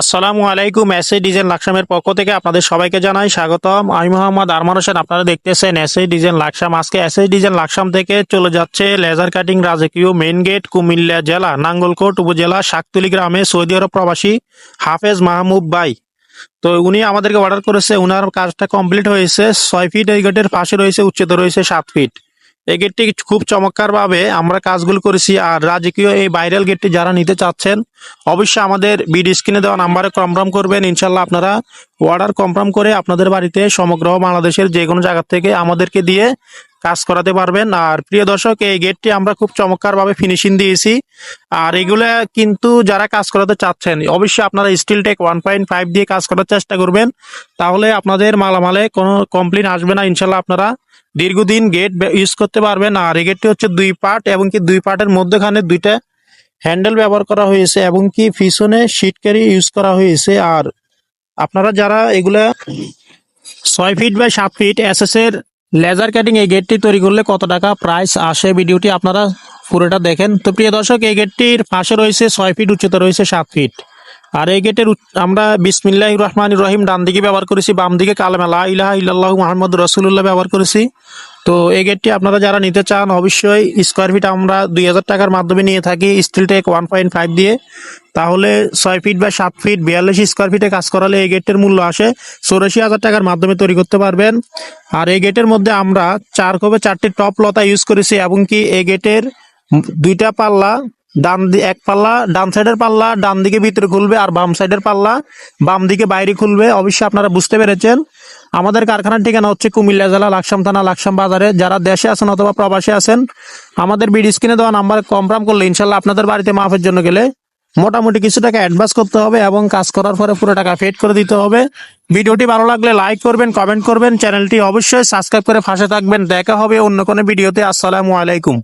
আসসালামু আলাইকুম SA design লাকসামের পক্ষ থেকে আপনাদের সবাইকে জানাই স্বাগতম। আমি মোহাম্মদ আরমান হোসেন, আপনারা দেখতেছেন এসএ ডিজাইন লাকসাম। আজকে এসএ ডিজাইন লাকসাম থেকে চলে যাচ্ছে লেজার কাটিং রাজকীয় মেইন গেট কুমিল্লা জেলা, নাঙ্গলকোট উপজেলা, শাকতুলি গ্রামে সৌদি আরব প্রবাসী হাফেজ মাহমুদ বাই তো উনি আমাদেরকে অর্ডার করেছে, উনার কাজটা কমপ্লিট হয়েছে, ছয় ফিট এই গেটের পাশে রয়েছে, উচ্চতা রয়েছে সাত ফিট এই গেটটি খুব চমৎকার ভাবে আমরা কাজগুলো করেছি আর রাজকীয় এই ভাইরাল গেটটি যারা নিতে চাচ্ছেন, অবশ্যই আমাদের বিডি স্ক্রিনে দেওয়া নাম্বারে কনফার্ম করবেন। ইনশাল্লাহ আপনারা অর্ডার কনফার্ম করে আপনাদের বাড়িতে সমগ্র বাংলাদেশের যে কোনো জায়গা থেকে আমাদেরকে দিয়ে কাজ করাতে পারবেন। আর প্রিয় দর্শক, এই গেটটি আমরা খুব চমৎকার ভাবে ফিনিশিং দিয়েছি। আর এগুলো কিন্তু যারা কাজ করাতে চাচ্ছেন, অবশ্যই আপনারা steel thick one point five দিয়ে কাজ করার চেষ্টা করবেন। তাহলে আপনাদের মালামালে কোনো কমপ্লেন আসবে না ইনশাল্লাহ আপনারা দীর্ঘদিন গেট ইউজ করতে পারবেন। আর এই গেটটি হচ্ছে দুই পার্ট এবং কি দুই পার্টের মধ্যখানে দুইটা হ্যান্ডেল ব্যবহার করা হয়েছে এবং কি পিছনে শীট ক্যারি ইউজ করা হয়েছে। আর আপনারা যারা এগুলা ছয় ফিট বাই সাত ফিট এসএস এর লেজার কাটিং এই গেটটি তৈরি করলে কত টাকা প্রাইস আসে? ভিডিওটি আপনারা পুরোটা দেখেন। তো প্রিয় দর্শক, এই গেটটির পাশে রয়েছে ছয় ফিট উচ্চতা রয়েছে সাত ফিট আর এই গেটের আমরা বিসমিল্লাহ রহমান রহিম ডান দিকে ব্যবহার করেছি বাম দিকে কালেমা লা ইলাহা ইল্লাহ মুহাম্মদ রসুল্লাহ ব্যবহার করেছি। তো এই গেটটি আপনারা যারা নিতে চান, অবশ্যই স্কোয়ার ফিট আমরা দুই হাজার টাকার মাধ্যমে নিয়ে থাকি steel thick one point five দিয়ে। তাহলে ছয় ফিট বা সাত ফিট বিয়াল্লিশ স্কোয়ার ফিটে কাজ করালে এই গেটের মূল্য আসে চৌরাশি হাজার টাকার মাধ্যমে তৈরি করতে পারবেন। আর এই গেটের মধ্যে আমরা চার কবে চারটি টপ লতা ইউজ করেছি এবং কি এই গেটের দুইটা পাল্লা, ডান এক পাল্লা, ডান সাইডের পাল্লা, ডান দিকে ভিতরে খুলবে আর বাম সাইডের পাল্লা, বাম দিকে বাইরে খুলবে। অবশ্যই আপনারা বুঝতে পেরেছেন। আমাদের কারখানার ঠিকানা হচ্ছে কুমিল্লা জেলা লাকসাম থানা, লাকসাম বাজারে। যারা দেশে আছেন অথবা প্রবাসে আছেন, আমাদের বিডি স্ক্রিনে দেওয়া নাম্বার কনফার্ম করলে ইনশাল্লাহ আপনাদের বাড়িতে মাফের জন্য গেলে মোটামুটি কিছু টাকা অ্যাডভান্স করতে হবে এবং কাজ করার পরে পুরো টাকা পেড করে দিতে হবে। ভিডিওটি ভালো লাগলে লাইক করবেন কমেন্ট করবেন। চ্যানেলটি অবশ্যই সাবস্ক্রাইব করে ফাঁসে থাকবেন। দেখা হবে অন্য কোনো ভিডিওতে। আসসালামু আলাইকুম।